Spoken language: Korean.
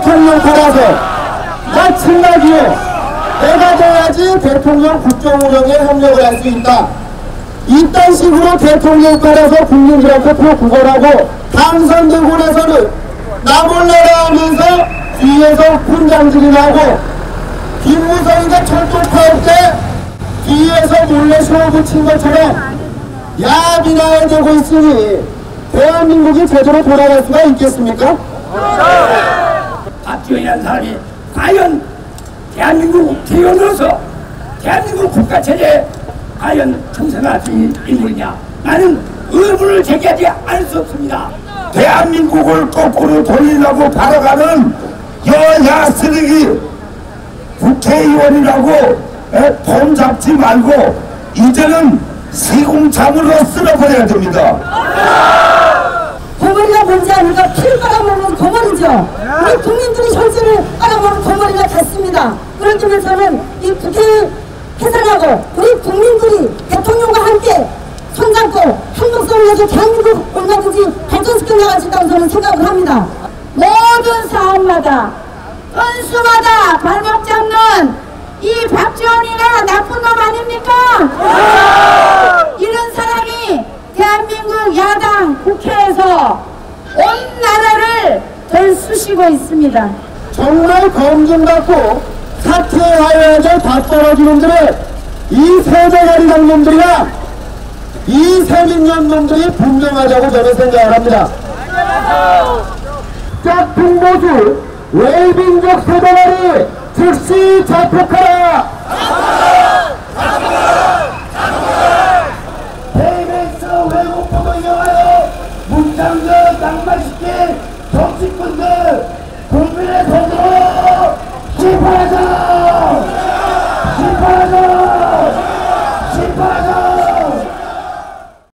대통령 따라서 마찬가지요. 내가 돼야지 대통령 국정운영에 협력을 할 수 있다. 이딴 식으로 대통령 따라서 국민들한테 표 구걸하고 당선되고 나서는 나몰라라 하면서 뒤에서 분장질이 나고 김무성이가 철도파업 때 뒤에서 몰래 쇼 붙인 것처럼 야비나야 되고 있으니 대한민국이 제대로 돌아갈 수가 있겠습니까? 박지원이라는 사람이 과연 대한민국 대원으로서 대한민국 국가 체제에 과연 청산할 수 있는 인물이냐 나는 의문을 제기하지 않을 수 없습니다. 대한민국을 거꾸로 돌리려고 발어가는 여야 쓰레기 국회의원이라고 에, 폼 잡지 말고 이제는 시공참으로 쓸어버려야 됩니다. 거머리가 뭔지 아니까 피를 빨아먹는 거머리죠. 우리 국민들이 혈세를 빨아먹는 거머리가 같습니다. 그런 점에서는 이 국회 해산하고 우리 국민들이 대통령과 함께 손잡고 한 목소리를 해서 대한민국 얼마든지 발전시켜 나갈 수 있다고 저는 생각을 합니다. 모든 사업마다 건수마다 발목 잡는 이 박지원이가 나쁜 놈 아닙니까? 이런 사람이 대한민국 야당 국회에서 온 나라를 들 쑤시고 있습니다. 정말 검증받고 사퇴하여야 될 박떨어지놈들은 이 세대가리 장놈들이나 이 세민년 놈들이 분명하다고 저는 생각을 합니다. 짝퉁 보수 외빈적 세대가리 즉시 자폭하라